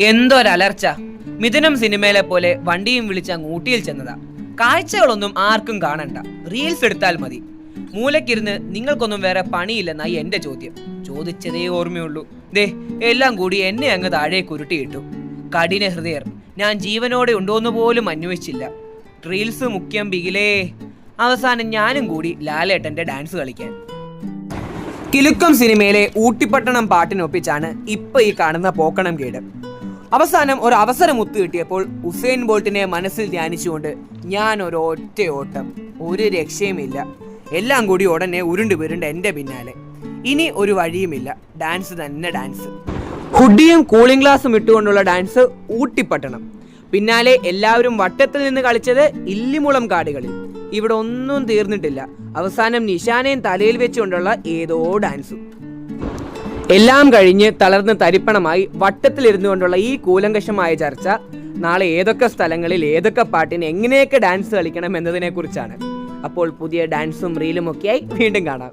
എന്തൊരലർച്ച. മിഥുനം സിനിമയിലെ പോലെ വണ്ടിയും വിളിച്ച ഊട്ടിയിൽ ചെന്നതാ. കാഴ്ചകളൊന്നും ആർക്കും കാണണ്ട. റീൽസ് എടുത്താൽ മതി. മൂലക്കിരുന്ന് നിങ്ങൾക്കൊന്നും വേറെ പണിയില്ലെന്നായി എന്റെ ചോദ്യം. ചോദിച്ചതേ ഓർമ്മയുള്ളൂ. ദേ എല്ലാം കൂടി എന്നെ അങ്ങ് താഴെ ഉരുട്ടിയിട്ടു. കഠിന ഹൃദയർ ഞാൻ ജീവനോടെ ഉണ്ടോന്ന് പോലും അന്വേഷിച്ചില്ല. റീൽസ് മുഖ്യം ബിഗിലേ അവസാനം ഞാനും കൂടി ലാലേട്ടന്റെ ഡാൻസ് കളിക്കാൻ. കിലുക്കം സിനിമയിലെ ഊട്ടിപ്പട്ടണം പാട്ടിനൊപ്പിച്ചാണ് ഇപ്പൊ ഈ കാണുന്ന പോക്കണം കേട് അവസാനം ഒരു അവസരം ഒത്തു കിട്ടിയപ്പോൾ ഉസൈൻ ബോൾട്ടിനെ മനസ്സിൽ ധ്യാനിച്ചുകൊണ്ട് ഞാൻ ഒരു ഒറ്റ ഓട്ടം ഒരു രക്ഷയുമില്ല. എല്ലാം കൂടി ഉടനെ ഉരുണ്ട് വിരുണ്ട് എന്റെ പിന്നാലെ. ഇനി ഒരു വഴിയുമില്ല. ഡാൻസ് തന്നെ ഡാൻസ്. ഹുഡിയും കൂളിംഗ് ഗ്ലാസും ഇട്ടുകൊണ്ടുള്ള ഡാൻസ് ഊട്ടിപ്പട്ടണം. പിന്നാലെ എല്ലാവരും വട്ടത്തിൽ നിന്ന് കളിച്ചത് ഇല്ലിമുളം കാടുകളിൽ. ഇവിടെ ഒന്നും തീർന്നിട്ടില്ല. അവസാനം നിശാനയും തലയിൽ വെച്ചുകൊണ്ടുള്ള ഏതോ ഡാൻസും. എല്ലാം കഴിഞ്ഞ് തളർന്ന് തരിപ്പണമായി വട്ടത്തിലിരുന്നു കൊണ്ടുള്ള ഈ കൂലങ്കഷമായ ചർച്ച നാളെ ഏതൊക്കെ സ്ഥലങ്ങളിൽ ഏതൊക്കെ പാട്ടിന് എങ്ങനെയൊക്കെ ഡാൻസ് കളിക്കണം എന്നതിനെ കുറിച്ചാണ് അപ്പോൾ പുതിയ ഡാൻസും റീലും ഒക്കെയായി വീണ്ടും കാണാം.